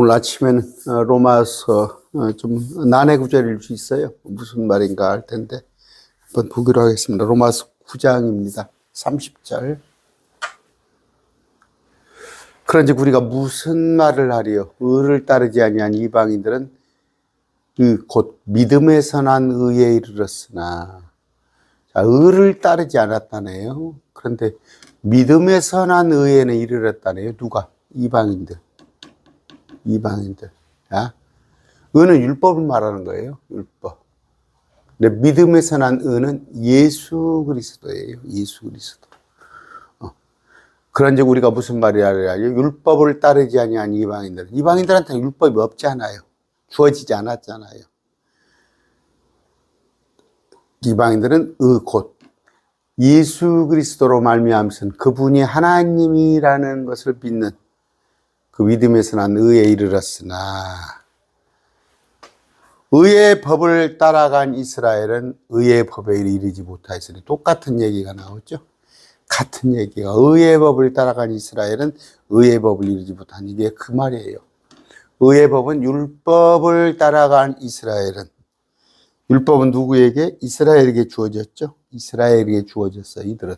오늘 아침에는 어, 로마서 어, 좀 난해 구절일 수 있어요. 무슨 말인가 할 텐데 한번 보기로 하겠습니다. 로마서 9장입니다. 30절. 그런지 우리가 무슨 말을 하리요? 의를 따르지 아니한 이방인들은 그곧 믿음에서 난 의에 이르렀으나 자, 의를 따르지 않았다네요. 그런데 믿음에서 난 의에는 이르렀다네요. 누가? 이방인들. 이방인들. 야? 의는 율법을 말하는 거예요. 율법. 근데 믿음에서 난 의는 예수 그리스도예요. 예수 그리스도. 어. 그런즉 우리가 무슨 하죠? 율법을 따르지 아니한 이방인들. 이방인들한테는 율법이 없잖아요. 주어지지 않았잖아요. 이방인들은 의곧 예수 그리스도로 말미암선 그분이 하나님이라는 것을 믿는 그 믿음에서 난 의에 이르렀으나 의의 법을 따라간 이스라엘은 의의 법에 이르지 못하였으니 똑같은 얘기가 나오죠. 같은 얘기가 의의 법을 따라간 이스라엘은 의의 법을 이루지 못한 이게 그 말이에요. 의의 법은 율법을 따라간 이스라엘은 율법은 누구에게? 이스라엘에게 주어졌죠. 이스라엘에게 주어졌어 이들은.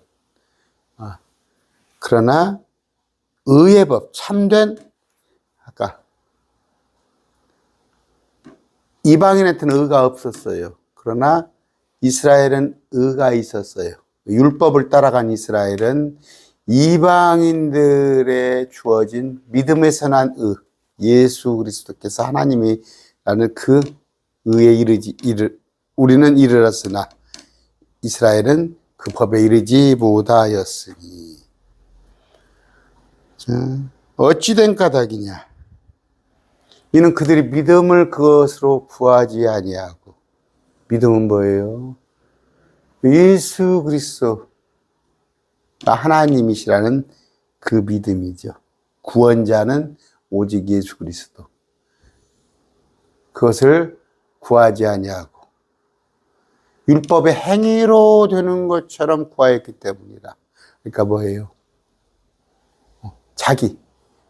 아, 그러나 의의 법, 참된 아까 이방인한테는 의가 없었어요. 그러나 이스라엘은 의가 있었어요. 율법을 따라간 이스라엘은 이방인들의 주어진 믿음에서 난 의, 예수 그리스도께서 하나님이라는 그 의에 이르지 이르 우리는 이르렀으나 이스라엘은 그 법에 이르지 못하였으니 자, 어찌된 까닭이냐 이는 그들이 믿음을 그것으로 구하지 아니하고 믿음은 뭐예요? 예수 그리스도 하나님이시라는 그 믿음이죠. 구원자는 오직 예수 그리스도. 그것을 구하지 아니하고 율법의 행위로 되는 것처럼 구하였기 때문이다. 그러니까 뭐예요? 어, 자기,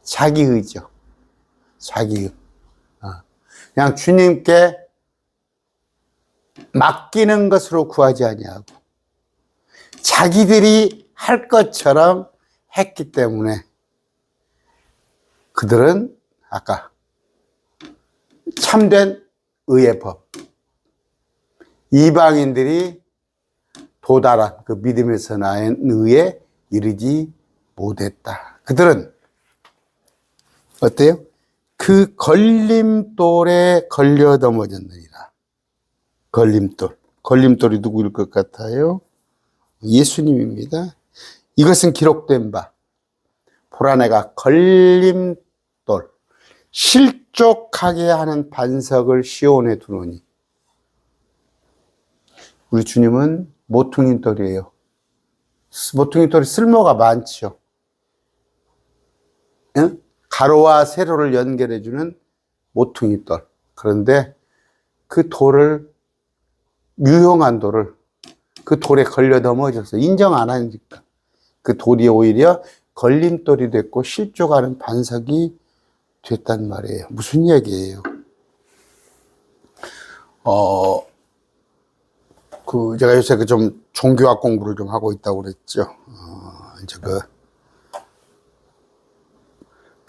자기 의죠. 자기 의. 어. 그냥 주님께 맡기는 것으로 구하지 아니하고 자기들이 할 것처럼 했기 때문에 그들은 아까 참된 의의 법 이방인들이 도달한 그 믿음에서 나은 의에 이르지 못했다. 그들은 어때요? 그 걸림돌에 걸려 넘어졌느니라. 걸림돌. 걸림돌이 누구일 것 같아요? 예수님입니다. 이것은 기록된 바. 보라 내가 걸림돌, 실족하게 하는 반석을 시온에 두노니. 우리 주님은 모퉁이 돌이에요. 모퉁이 돌이 쓸모가 많죠. 응? 가로와 세로를 연결해주는 모퉁이 돌. 그런데 그 돌을, 유용한 돌을 그 돌에 걸려 넘어져서 인정 안 하니까 그 돌이 오히려 걸림돌이 됐고 실족하는 반석이 됐단 말이에요. 무슨 얘기예요? 어, 그, 제가 요새 그 좀 종교학 공부를 좀 하고 있다고 그랬죠. 어, 이제 그,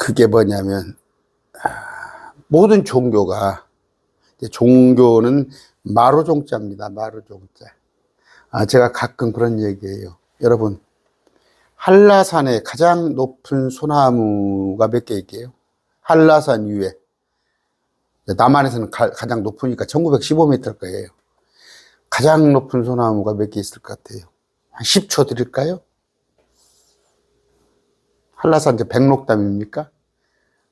그게 뭐냐면, 아, 모든 종교가, 종교는 마루종자입니다. 마루종자. 아, 제가 가끔 그런 얘기해요. 여러분, 한라산의 가장 높은 소나무가 몇 개 있게요? 한라산 위에. 남한에서는 가, 장 높으니까 1915m일 거예요. 가장 높은 소나무가 몇 개 있을 것 같아요? 한 10초 드릴까요? 한라산 백록담입니까?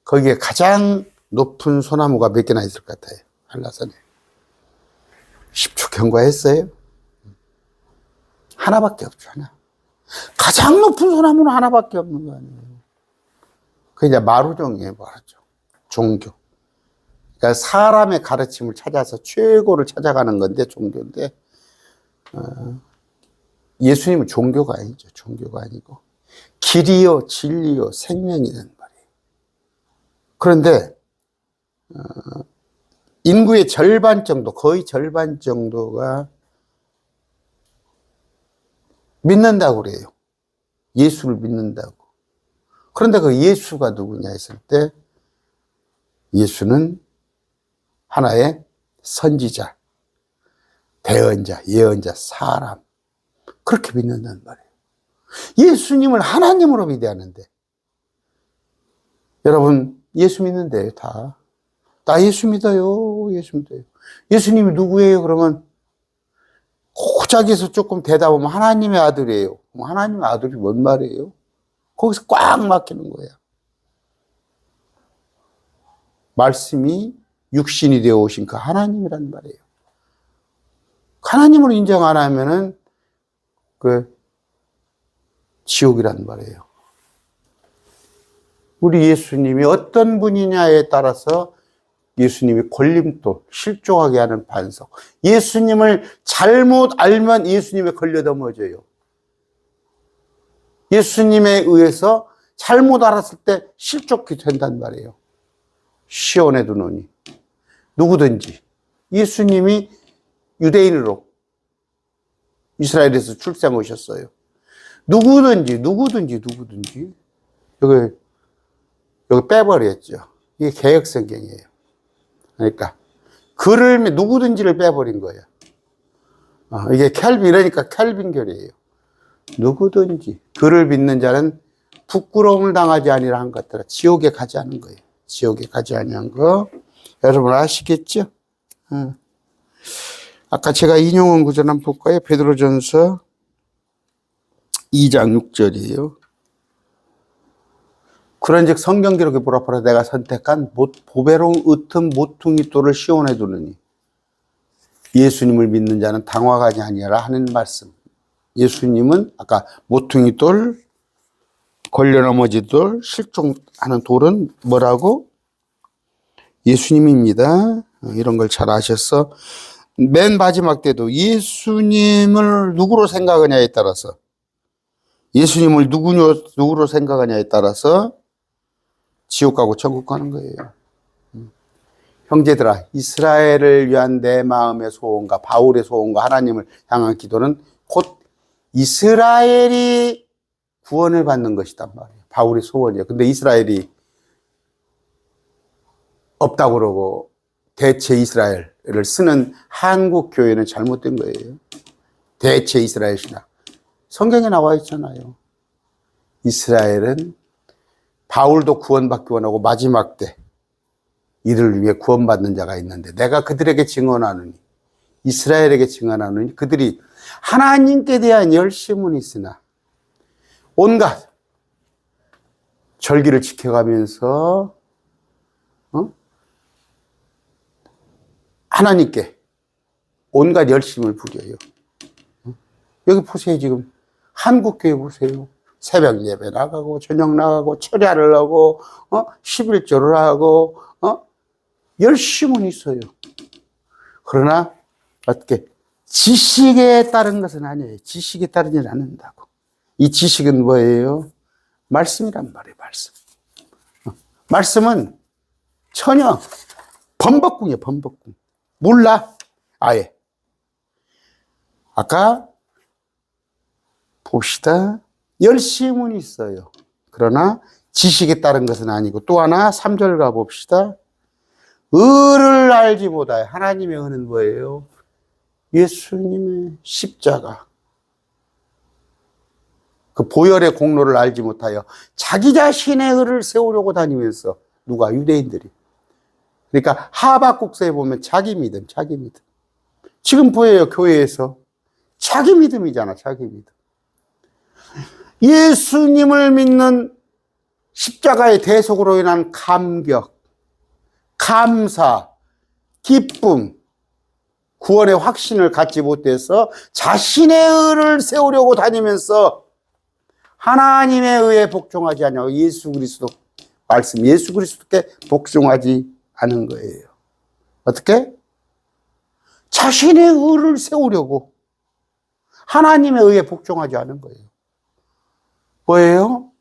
거기에 가장 높은 소나무가 몇 개나 있을 것 같아요? 한라산에. 10초 경과했어요? 하나밖에 없죠, 하나. 가장 높은 소나무는 하나밖에 없는 거 아니에요. 그 이제 마루종이에요, 마루종. 종교. 그러니까 사람의 가르침을 찾아서 최고를 찾아가는 건데, 종교인데, 어, 예수님은 종교가 아니죠. 종교가 아니고. 길이요, 진리요, 말이에요. 그런데 인구의 절반 정도, 거의 절반 정도가 믿는다고 그래요. 예수를 믿는다고. 그런데 그 예수가 누구냐 했을 때 예수는 하나의 선지자, 대언자, 예언자, 사람. 그렇게 믿는단 말이에요. 예수님을 하나님으로 믿어야 하는데 여러분, 예수 믿는데요, 다. 나 예수 믿어요. 예수 믿어요. 예수님이 누구예요? 그러면 고작에서 조금 대답하면 하나님의 아들이에요. 하나님의 아들이 뭔 말이에요? 거기서 꽉 막히는 거야. 말씀이 육신이 되어 오신 그 하나님이란 말이에요. 하나님을 인정 안 하면은 그 지옥이란 말이에요. 우리 예수님이 어떤 분이냐에 따라서 예수님이 걸림돌, 실족하게 하는 반석. 예수님을 잘못 알면 예수님에 걸려 넘어져요. 예수님에 의해서 잘못 알았을 때 실족이 된단 말이에요. 시온에 두노니. 누구든지. 예수님이 유대인으로 이스라엘에서 출생 오셨어요. 누구든지, 누구든지, 누구든지. 여기, 여기 빼버렸죠. 이게 개혁 성경이에요. 그러니까 그를 누구든지를 빼버린 거예요. 어, 이게 켈빈 이러니까 켈빈결이에요. 누구든지 그를 믿는 자는 부끄러움을 당하지 아니라 한 것들아 지옥에 가지 않은 거예요. 지옥에 가지 아니한 거 여러분 아시겠죠? 어. 아까 제가 인용한 구절 한번 볼까요? 베드로전서 2장 6절이에요. 그런즉 성경 기록에 보라보라 내가 선택한 못, 보배로운 으뜸 모퉁이 돌을 시원해 두느니 예수님을 믿는 자는 당황하지 아니하라 하는 말씀. 예수님은 아까 모퉁이 돌, 걸려 넘어지 돌, 실종하는 돌은 뭐라고? 예수님입니다. 이런 걸 잘 아셔서 맨 마지막 때도 예수님을 누구로 생각하냐에 따라서 예수님을 누구로 생각하냐에 따라서 지옥 가고 천국 가는 거예요. 음. 형제들아, 이스라엘을 위한 내 마음의 소원과 바울의 소원과 하나님을 향한 기도는 곧 이스라엘이 구원을 받는 것이단 말이에요. 바울의 소원이에요. 근데 이스라엘이 없다고 그러고 대체 이스라엘을 쓰는 한국 교회는 잘못된 거예요. 대체 이스라엘 신학. 성경에 나와 있잖아요. 이스라엘은 바울도 구원받기 원하고 마지막 때 이를 위해 구원받는 자가 있는데 내가 그들에게 증언하느니 이스라엘에게 증언하느니 그들이 하나님께 대한 열심은 있으나 온갖 절기를 지켜가면서 어? 하나님께 온갖 열심을 부려요. 어? 여기 보세요 지금 한국 교회 보세요. 새벽 예배 나가고 저녁 나가고 철야를 하고 어 11조를 하고 어 열심은 있어요. 그러나 어떻게 지식에 따른 것은 아니에요. 지식에 따르지 않는다고. 이 지식은 뭐예요? 말씀이란 말이에요. 말씀. 어, 말씀은 전혀 범벅궁이에요. 범벅궁. 몰라. 아예. 아까 봅시다. 열심은 있어요. 그러나 지식에 따른 것은 아니고 또 하나 3절 가봅시다. 의를 알지 못하여 하나님의 은은 뭐예요? 예수님의 십자가. 그 보혈의 공로를 알지 못하여 자기 자신의 의를 세우려고 다니면서 누가 유대인들이. 그러니까 하박국서에 보면 자기 믿음, 자기 믿음. 지금 보여요, 교회에서. 자기 믿음이잖아, 자기 믿음. 예수님을 믿는 십자가의 대속으로 인한 감격, 감사, 기쁨, 구원의 확신을 갖지 못해서 자신의 의를 세우려고 다니면서 하나님의 의에 복종하지 않냐고 예수 그리스도 말씀, 예수 그리스도께 복종하지 않은 거예요. 어떻게? 자신의 의를 세우려고 하나님의 의에 복종하지 않은 거예요. 뭐예요?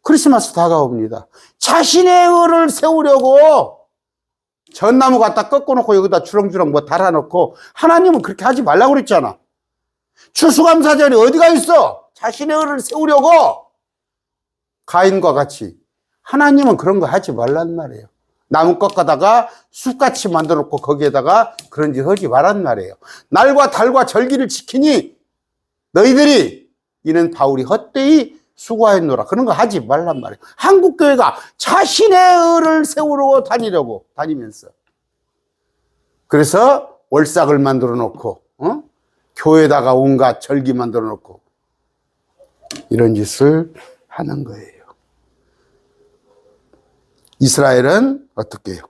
크리스마스 다가옵니다. 자신의 의를 세우려고 전나무 갖다 꺾어놓고 여기다 주렁주렁 뭐 달아놓고 하나님은 그렇게 하지 말라고 그랬잖아. 추수감사절이 어디가 있어? 자신의 의를 세우려고 가인과 같이 하나님은 그런 거 하지 말란 말이에요. 나무 꺾다가 숲같이 만들어 놓고 거기에다가 그런 짓 하지 말란 말이에요. 날과 달과 절기를 지키니 너희들이 이는 바울이 헛되이 수고하였노라. 그런 거 하지 말란 말이에요. 한국 교회가 자신의 의를 세우려고 다니려고 다니면서. 그래서 월삭을 만들어 놓고, 어? 교회에다가 온갖 절기 만들어 놓고, 이런 짓을 하는 거예요. 이스라엘은 어떻게 해요?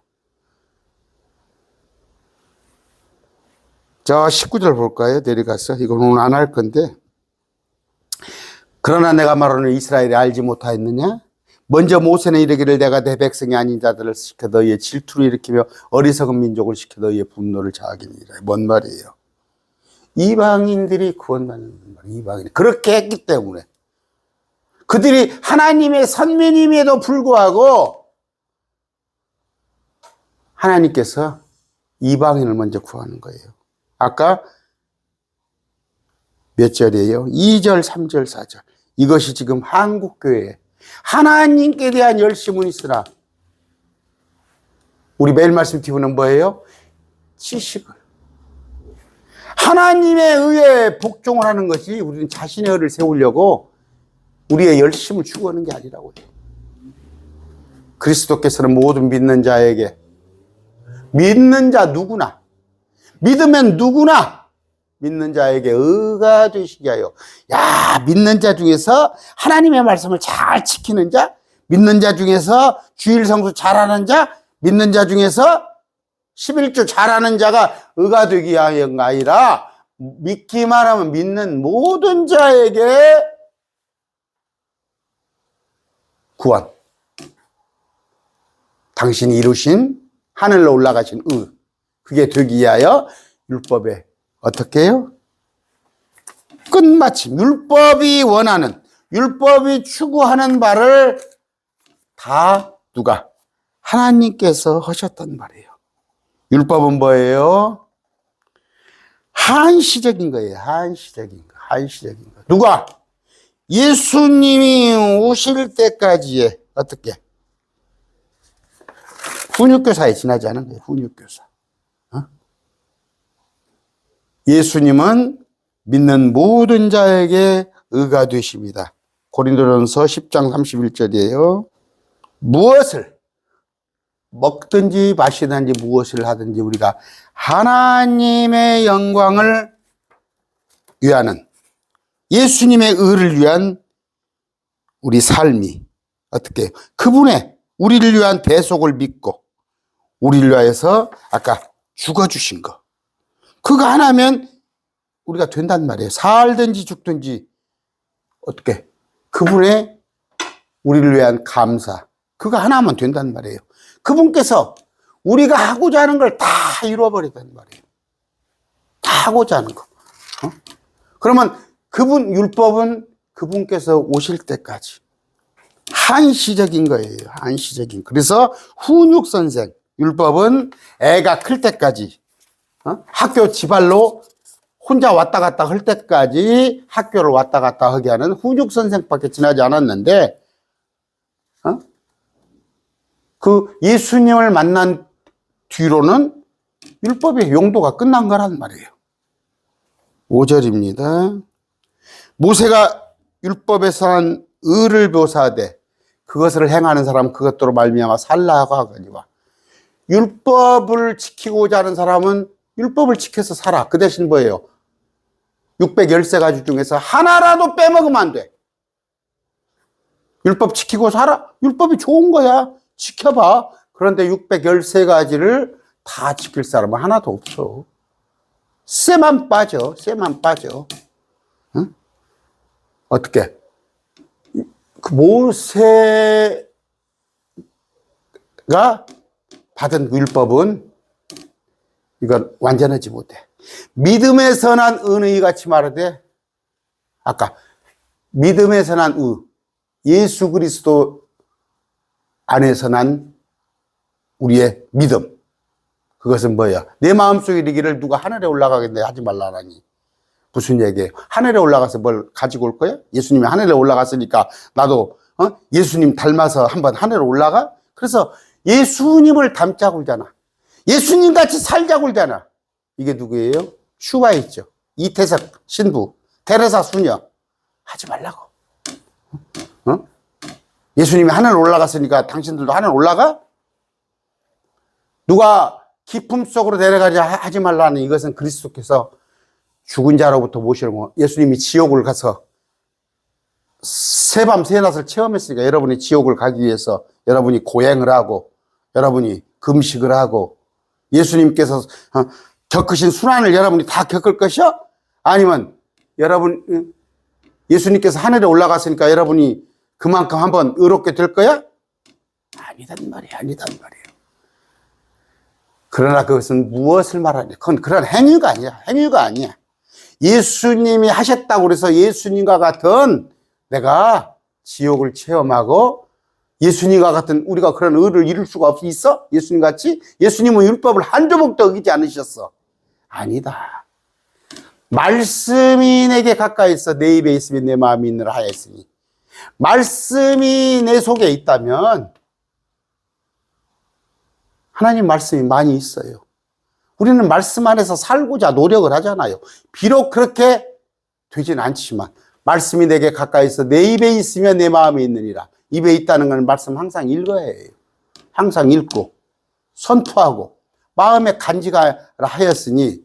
저 19절 볼까요? 내려가서. 이건 오늘 안 할 건데. 그러나 내가 말하는 이스라엘이 알지 못하였느냐? 먼저 모세는 이르기를 내가 내 백성이 아닌 자들을 시켜 너희의 질투를 일으키며 어리석은 민족을 시켜 너희의 분노를 자하기니라. 뭔 말이에요? 이방인들이 구원받는 말, 이방인. 그렇게 했기 때문에. 그들이 하나님의 선민임에도 불구하고 하나님께서 이방인을 먼저 구하는 거예요. 아까 몇 절이에요? 2절, 3절, 4절. 이것이 지금 한국교회 하나님께 대한 열심은 있으나 우리 매일 말씀 띄우는 뭐예요? 지식을. 하나님의 의에 복종을 하는 것이 우리는 자신의 의를 세우려고 우리의 열심을 추구하는 게 아니라고요. 그리스도께서는 모든 믿는 자에게 믿는 자 누구나 믿으면 누구나 믿는 자에게 의가 되시게 하여. 야 믿는 자 중에서 하나님의 말씀을 잘 지키는 자 믿는 자 중에서 주일 성수 잘하는 자 믿는 자 중에서 11조 잘하는 자가 의가 되기 하여가 아니라 믿기만 하면 믿는 모든 자에게 구원. 당신이 이루신 하늘로 올라가신 의 그게 되기 위하여 율법에 어떻게 해요? 끝마침 율법이 원하는 율법이 추구하는 바를 다 누가 하나님께서 하셨단 말이에요. 율법은 뭐예요? 한시적인 거예요. 한시적인 거. 한시적인 거. 누가 예수님이 오실 때까지의 어떻게 훈육교사에 지나지 않은 거예요. 훈육교사. 어? 예수님은 믿는 모든 자에게 의가 되십니다. 고린도전서 10장 31절이에요. 무엇을 먹든지 마시든지 무엇을 하든지 우리가 하나님의 영광을 위하는 예수님의 의를 위한 우리 삶이 어떻게 그분의 우리를 위한 대속을 믿고 우리를 위하여서 아까 죽어주신 거 그거 하나면 우리가 된단 말이에요. 살든지 죽든지 어떻게 그분의 우리를 위한 감사 그거 하나면 된단 말이에요. 그분께서 우리가 하고자 하는 걸 다 이루어버리단 말이에요. 다 하고자 하는 거. 어? 그러면 그분 율법은 그분께서 오실 때까지 한시적인 거예요. 한시적인. 그래서 훈육 선생 율법은 애가 클 때까지 어? 학교 지발로 혼자 왔다 갔다 할 때까지 학교를 왔다 갔다 하게 하는 훈육 선생밖에 지나지 않았는데 어? 그 예수님을 만난 뒤로는 율법의 용도가 끝난 거란 말이에요. 5절입니다. 모세가 율법에서 한 의를 묘사하되 그것을 행하는 사람 그것도로 말미암아 살라고 하거니와 율법을 지키고자 하는 사람은 율법을 지켜서 살아. 그 대신 뭐예요? 613가지 중에서 하나라도 빼먹으면 안 돼. 율법 지키고 살아? 율법이 좋은 거야. 지켜봐. 그런데 613가지를 다 지킬 사람은 하나도 없어. 쇠만 빠져. 쇠만 빠져. 응? 어떻게? 그 모세가 받은 율법은 이건 완전하지 못해. 믿음에 선한 은의 같이 말하되 아까 믿음에 선한 의 예수 그리스도 안에서 난 우리의 믿음 그것은 뭐야? 내 마음속에 이르기를 누가 하늘에 올라가겠네 하지 말라라니. 무슨 얘기예요? 하늘에 올라가서 뭘 가지고 올 거야? 예수님이 하늘에 올라갔으니까 나도 어? 예수님 닮아서 한번 하늘에 올라가? 그래서 예수님을 닮자고 그러잖아. 예수님 같이 살자고 그러잖아. 이게 누구예요? 슈바 있죠. 이태석 신부, 테레사 수녀. 하지 말라고. 어? 예수님이 하늘 올라갔으니까 당신들도 하늘 올라가? 누가 깊음 속으로 내려가자 하- 하지 말라는 이것은 그리스도께서 죽은 자로부터 모시는 거. 예수님이 지옥을 가서 새밤 새낮을 체험했으니까 여러분이 지옥을 가기 위해서 여러분이 고행을 하고 여러분이 금식을 하고 예수님께서 어, 겪으신 순환을 여러분이 다 겪을 것이요? 아니면 여러분 응? 예수님께서 하늘에 올라갔으니까 여러분이 그만큼 한번 의롭게 될 거야? 아니단 말이야, 아니단 말이에요. 그러나 그것은 무엇을 말하냐? 그건 그런 행위가 아니야. 행위가 아니야. 예수님이 하셨다고 그래서 예수님과 같은 내가 지옥을 체험하고 예수님과 같은 우리가 그런 의를 이룰 수가 없, 있어? 예수님 같이? 예수님은 율법을 한 조목도 어기지 않으셨어. 아니다. 말씀이 내게 가까이 있어 내 입에 있으면 내 마음이 있느라 하였으니 말씀이 내 속에 있다면 하나님 말씀이 많이 있어요. 우리는 말씀 안에서 살고자 노력을 하잖아요. 비록 그렇게 되진 않지만 말씀이 내게 가까이 있어 내 입에 있으면 내 마음이 있느니라. 입에 있다는 건 말씀 항상 읽어야 해요. 항상 읽고 선포하고 마음에 간지가 하였으니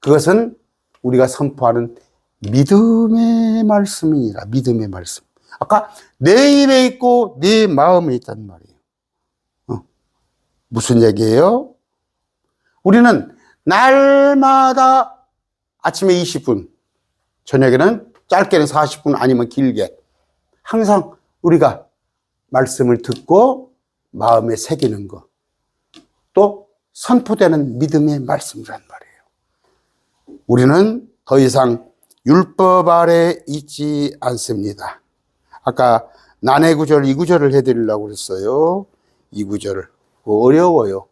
그것은 우리가 선포하는 믿음의 말씀이니라. 믿음의 말씀. 아까 내 입에 있고 내 마음에 있단 말이에요. 어. 무슨 얘기예요? 우리는 날마다 아침에 20분, 저녁에는 짧게는 40분 아니면 길게 항상 우리가 말씀을 듣고 마음에 새기는 것. 또 선포되는 믿음의 말씀이란 말이에요. 우리는 더 이상 율법 아래 있지 않습니다. 아까 난해 구절 이 구절을 해드리려고 그랬어요. 이 구절을 어려워요.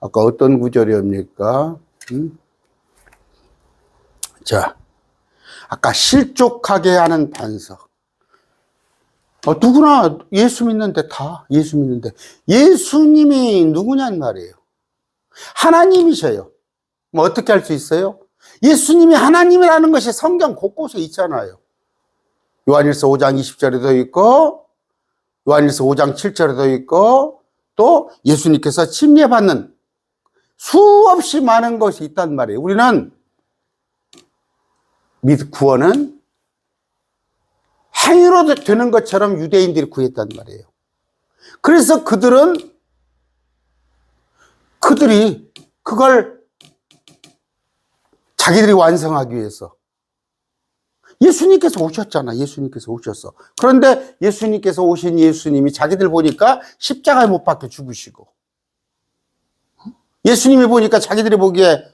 아까 어떤 구절이옵니까? 음? 자, 아까 실족하게 하는 반석. 어, 누구나 예수 믿는데 다 예수 믿는데 예수님이 누구냔 말이에요. 하나님이셔요. 뭐 어떻게 할 수 있어요? 예수님이 하나님이라는 것이 성경 곳곳에 있잖아요. 요한일서 5장 20절에도 있고 요한일서 5장 7절에도 있고 또 예수님께서 침례받는 수없이 많은 것이 있단 말이에요. 우리는 믿 구원은 행위로 되는 것처럼 유대인들이 구했단 말이에요. 그래서 그들은 그들이 그걸 자기들이 완성하기 위해서 예수님께서 오셨잖아. 예수님께서 오셨어. 그런데 예수님께서 오신 예수님이 자기들 보니까 십자가에 못 박혀 죽으시고 예수님이 보니까 자기들이 보기에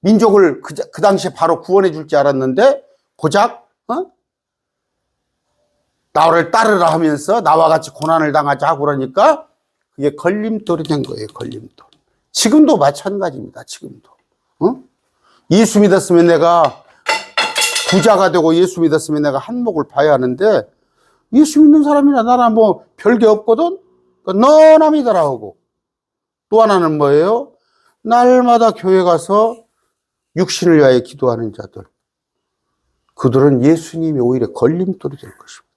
민족을 그, 그 당시에 바로 구원해 줄 줄 알았는데 고작 어? 나를 따르라 하면서 나와 같이 고난을 당하자 하고 그러니까 그게 걸림돌이 된 거예요. 걸림돌. 지금도 마찬가지입니다. 지금도. 어? 예수 믿었으면 내가 부자가 되고 예수 믿었으면 내가 한몫을 봐야 하는데 예수 믿는 사람이나 나나 뭐 별게 없거든. 그러니까 너나 믿어라 하고 또 하나는 뭐예요? 날마다 교회 가서 육신을 위하여 기도하는 자들. 그들은 예수님이 오히려 걸림돌이 될 것입니다.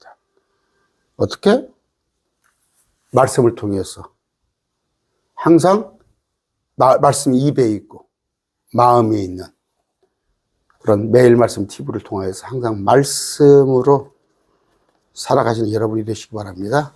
어떻게? 말씀을 통해서. 항상 마- 말씀이 입에 있고 마음에 있는 그런 매일 말씀 TV를 통하여서 항상 말씀으로 살아가시는 여러분이 되시기 바랍니다.